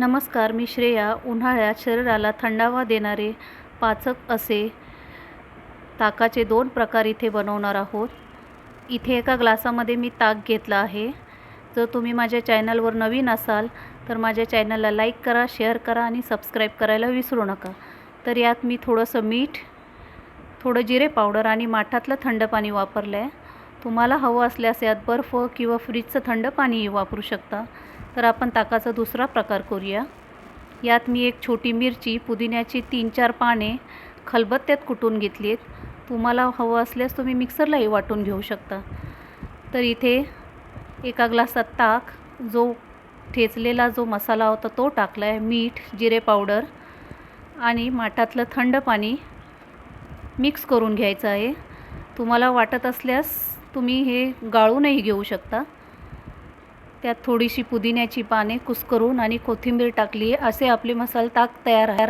नमस्कार मी श्रेया. उन्हाळ्यात शरीराला थंडावा देणारे पाचक असे ताकाचे दोन प्रकार इथे बनवणार आहोत. इथे एका ग्लासामध्ये मी ताक घेतला आहे. जर तुम्ही माझ्या चॅनलवर नवीन असाल तर माझ्या चॅनलला लाईक करा शेअर करा आणि सबस्क्राईब करायला विसरू नका. तर यात मी थोडंसं मीठ थोडं जिरे पावडर आणि माठातलं थंड पाणी वापरलं आहे तुम्हाला हवं असल्यास यात बर्फ किंवा फ्रीजचं थंड पाणीही वापरू शकता. तर आपण ताकाचा दुसरा प्रकार करूया. यात मी एक छोटी मिरची पुदिन्याची तीन चार पाने खलबत्त्यात कुटून घेतली आहेत तुम्हाला हवं असल्यास तुम्ही मिक्सरलाही वाटून घेऊ शकता. तर इथे एका ग्लासात ताक जो ठेचलेला जो मसाला होता तो टाकला आहे मीठ जिरे पावडर आणि माठातलं थंड पाणी मिक्स करून घ्यायचं आहे. तुम्हाला वाटत असल्यास तुम्ही हे गाळूनही घेऊ शकता. त्यात थोडीशी पुदिन्याची पाने कुस्करून आणि कोथिंबीर टाकली असे आपले मसाले ताक तयार आहे